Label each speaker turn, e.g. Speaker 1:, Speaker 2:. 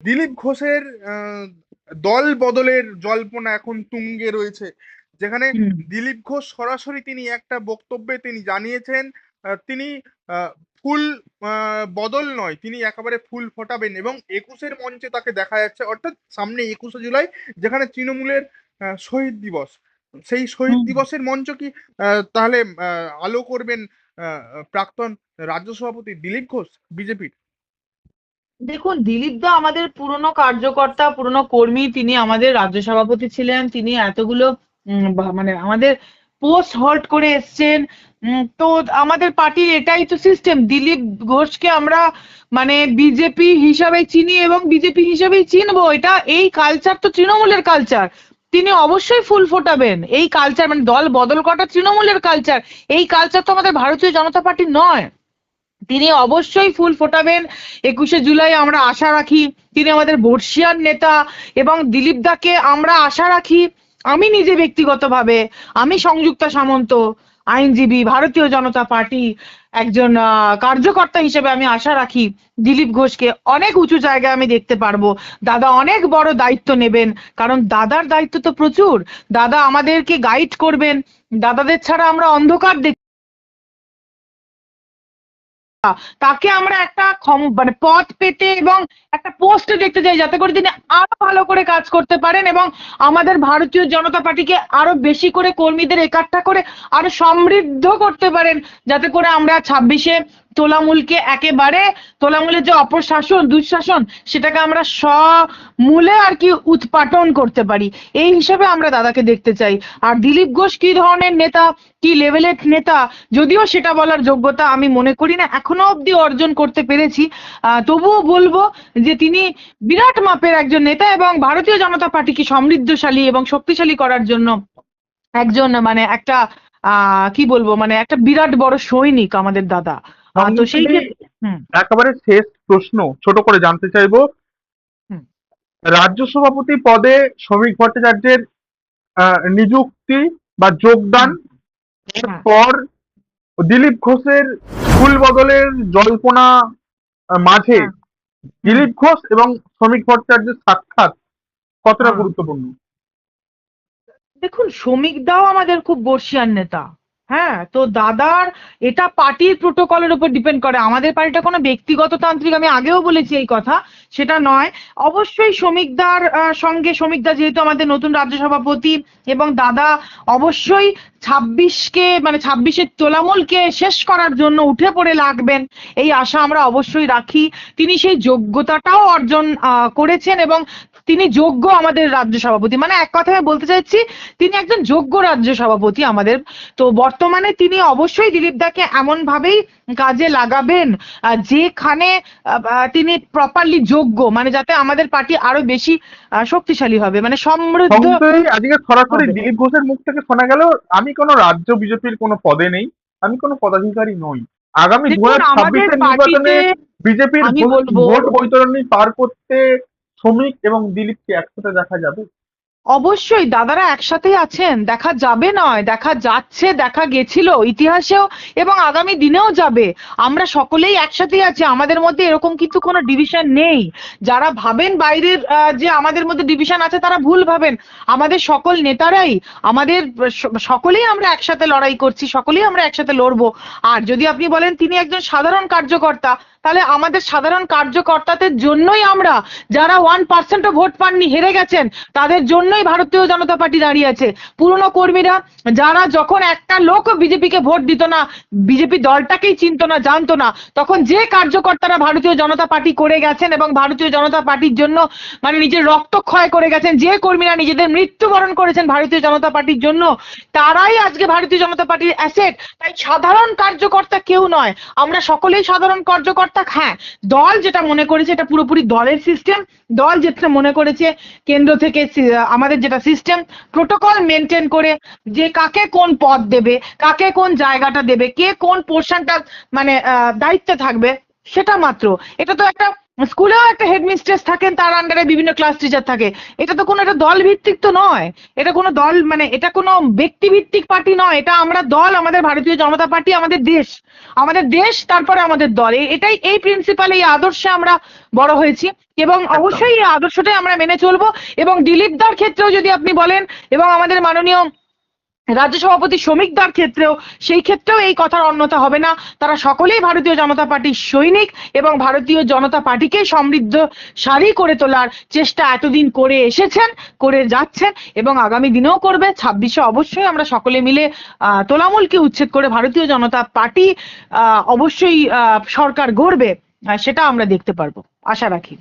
Speaker 1: দিলীপ ঘোষের দল বদলের জল্পনা এখন তুঙ্গে রয়েছে। যেখানে দিলীপ ঘোষ সরাসরি তিনি একটা বক্তব্যে তিনি জানিয়েছেন তিনি ফুল বদল নয় তিনি একেবারে ফুল ফোটাবেন এবং একুশের মঞ্চে তাকে দেখা যাচ্ছে অর্থাৎ সামনে একুশে জুলাই যেখানে তৃণমূলের শহীদ দিবস। সেই শহীদ দিবসের মঞ্চ কি তাহলে আলো করবেন প্রাক্তন রাজ্য সভাপতি দিলীপ ঘোষ বিজেপির?
Speaker 2: দেখুন, দিলীপ দা আমাদের পুরনো কার্যকর্তা, পুরনো কর্মী। তিনি আমাদের রাজ্য সভাপতি ছিলেন। তিনি এতগুলো মানে আমাদের পোস্ট হল্ট করে এসছেন। তো আমাদের পার্টির এটাই তো সিস্টেম। দিলীপ ঘোষকে আমরা মানে বিজেপি হিসাবে চিনি এবং বিজেপি হিসাবেই চিনবো। এটা এই কালচার তো তৃণমূলের কালচার তিনি অবশ্যই ফুল ফোটাবেন। এই কালচার মানে দল বদল করাটা তৃণমূলের কালচার এই কালচার তো আমাদের ভারতীয় জনতা পার্টি নয়। তিনি অবশ্যই ফুল ফোটাবেন। একুশে জুলাই আমরা আশা রাখি তিনি আমাদের বর্ষিয়ান নেতা এবং দিলীপ দাকে আমরা আশা রাখি। আমি নিজে ব্যক্তিগতভাবে, আমি সংযুক্তা সামন্ত আইনজীবী, ভারতীয় জনতা পার্টি একজন কার্যকর্তা হিসেবে আমি আশা রাখি দিলীপ ঘোষকে অনেক উঁচু জায়গায় আমি দেখতে পারব। দাদা অনেক বড় দায়িত্ব নেবেন, কারণ দাদার দায়িত্ব তো প্রচুর। দাদা আমাদেরকে গাইড করবেন। দাদাদের ছাড়া আমরা অন্ধকার দেখি তাকে আমরা একটা মানে পথ পেতে এবং একটা পোস্টে দেখতে চাই যাতে করে তিনি আরও ভালো করে কাজ করতে পারেন এবং আমাদের ভারতীয় জনতা পার্টিকে আরও বেশি করে কর্মীদের একাট্টা করে আরও সমৃদ্ধ করতে পারেন যাতে করে আমরা ছাব্বিশে তোলামূলকে একেবারে, তোলামূলের যে অপশাসন, দুঃশাসন, সেটাকে আমরা সমূলে আর কি উৎপাটন করতে পারি। এই হিসাবে আমরা দাদাকে দেখতে চাই। আর দিলীপ ঘোষ কি ধরনের নেতা, কি লেভেলের নেতা, যদিও সেটা বলার যোগ্যতা আমি মনে করি না, এখনও অব্দি অর্জন করতে পেরেছি। তবুও বলব যে তিনি বিরাট মাপের একজন নেতা এবং ভারতীয় জনতা পার্টিকে সমৃদ্ধশালী এবং শক্তিশালী করার জন্য একজন মানে একটা, আহ, কি বলব মানে একটা বিরাট বড় সৈনিক আমাদের দাদা। তো সেই
Speaker 3: একেবারে শেষ প্রশ্ন ছোট করে জানতে চাইব। রাজ্য সভাপতি পদে শ্রমিক ভট্টাচার্যের নিযুক্তি বা যোগদান
Speaker 2: হ্যাঁ।
Speaker 3: পর দিলীপ ঘোষের ফুল বদলের জল্পনা মাঝে
Speaker 2: হ্যাঁ।
Speaker 3: দিলীপ ঘোষ এবং শ্রমিক ভট্টাচার্যের সাক্ষাৎ কতটা। গুরুত্বপূর্ণ
Speaker 2: দেখুন শ্রমিক দাও আমাদের খুব বর্ষিয়ান নেতা হ্যাঁ তো দাদার এটা পার্টির প্রোটোকলের উপর ডিপেন্ড করে। আমাদের পার্টিটা কোনো ব্যক্তিগত তান্ত্রিক, আমি আগেও বলেছি এই কথা, সেটা নয়। অবশ্যই শ্রমিকদার সঙ্গে শ্রমিকদা যেহেতু আমাদের নতুন রাজ্য সভাপতি এবং দাদা অবশ্যই ছাব্বিশকে মানে ছাব্বিশের তোলামূলকে শেষ করার জন্য উঠে পড়ে লাগবেন, এই আশা আমরা অবশ্যই রাখি। তিনি সেই যোগ্যতাটাও অর্জন করেছেন এবং তিনি যোগ্য আমাদের রাজ্য সভাপতি। মানে এক কথায় বলতে চাইছি তিনি একজন যোগ্য রাজ্য সভাপতি আমাদের। তো বর্তমানে তিনি অবশ্যই দিলীপ দাকে এমন ভাবেই কাজে লাগাবেন যেখানে তিনি প্রপারলি যোগ্য মানে যাতে আমাদের পার্টি আরও বেশি শক্তিশালী হবে। মানে সমৃদ্ধ
Speaker 3: আজকে সরাসরি। দিলীপ ঘোষের মুখ থেকে শোনা গেল আমি কোনো রাজ্য বিজেপির কোনো পদে নেই আমি কোনো পদাধিকারী নই। আগামী দু হাজার নির্বাচনে বিজেপির
Speaker 2: আমি
Speaker 3: ভোট বৈতরণী পার করতে শ্রমিক এবং দিলীপকে একসাথে দেখা যাবে।
Speaker 2: অবশ্যই দাদারা একসাথেই আছেন। দেখা যাবে নয়, দেখা যাচ্ছে, দেখা গেছিল, ইতিহাসেও এবং আগামী দিনেও যাবে। আমরা সকলেই একসাথেই আছি, আমাদের মধ্যে এরকম কিন্তু কোনো ডিভিশন নেই। যারা ভাবেন বাইরের যে আমাদের মধ্যে ডিভিশন আছে, তারা ভুল ভাবেন। আমাদের সকল নেতারাই, আমাদের সকলেই আমরা একসাথে লড়াই করছি, সকলেই আমরা একসাথে লড়বো। আর যদি আপনি বলেন তিনি একজন সাধারণ কার্যকর্তা, তাহলে আমাদের সাধারণ কার্যকর্তাদের জন্যই আমরা, যারা ওয়ান পার্সেন্টও ভোট পাননি, হেরে গেছেন, তাদের জন্যই ভারতীয় জনতা পার্টি দাঁড়িয়ে আছে। পুরনো কর্মীরা, যারা যখন একটা লোক বিজেপিকে ভোট দিত না, বিজেপি দলটাকেই চিনতো না, জানতো না, তখন যে কার্যকর্তারা ভারতীয় জনতা পার্টি করে গেছেন এবং ভারতীয় জনতা পার্টির জন্য মানে নিজের রক্তক্ষয় করে গেছেন, যে কর্মীরা নিজেদের মৃত্যুবরণ করেছেন ভারতীয় জনতা পার্টির জন্য, তারাই আজকে ভারতীয় জনতা পার্টির অ্যাসেট তাই সাধারণ কার্যকর্তা কেউ নয়। আমরা সকলেই সাধারণ কার্যকর্তা হ্যাঁ দল যেটা মনে করেছে, এটা পুরোপুরি দলের সিস্টেম দল যেটা মনে করেছে, কেন্দ্র থেকে আমাদের যেটা সিস্টেম প্রোটোকল মেনটেন করে যে কাকে কোন পদ দেবে, কাকে কোন জায়গাটা দেবে, কে কোন পোর্শনটা মানে দায়িত্বে থাকবে, সেটা মাত্র। এটা তো একটা স্কুলেও একটা হেডমিস্ট্রেস থাকেন তার আন্ডারে বিভিন্ন ক্লাস টিচার থাকে। এটা তো কোনো একটা দল ভিত্তিক তো নয়। এটা কোনো দল মানে এটা কোনো ব্যক্তি ভিত্তিক পার্টি নয়। এটা আমরা দল আমাদের ভারতীয় জনতা পার্টি আমাদের দেশ। আমাদের দেশ তারপরে আমাদের দল। এটাই এই প্রিন্সিপাল এই আদর্শে আমরা বড় হয়েছি। এবং অবশ্যই এই আদর্শটাই আমরা মেনে চলবো। এবং দিলীপ দার ক্ষেত্রেও যদি আপনি বলেন এবং আমাদের মাননীয় রাজ্য সভাপতি শ্রমিক দার ক্ষেত্রেও সেই ক্ষেত্রেও এই কথার অন্যতা হবে না। তারা সকলেই ভারতীয় জনতা পার্টির সৈনিক এবং ভারতীয় জনতা পার্টিকে সমৃদ্ধ সারি করে তোলার চেষ্টা এতদিন করে এসেছেন করে যাচ্ছেন এবং আগামী দিনেও করবে। ছাব্বিশে অবশ্যই আমরা সকলে মিলে আহ, তোলামূলকে উচ্ছেদ করে ভারতীয় জনতা পার্টি অবশ্যই সরকার গড়বে সেটা আমরা দেখতে পারব। আশা রাখি।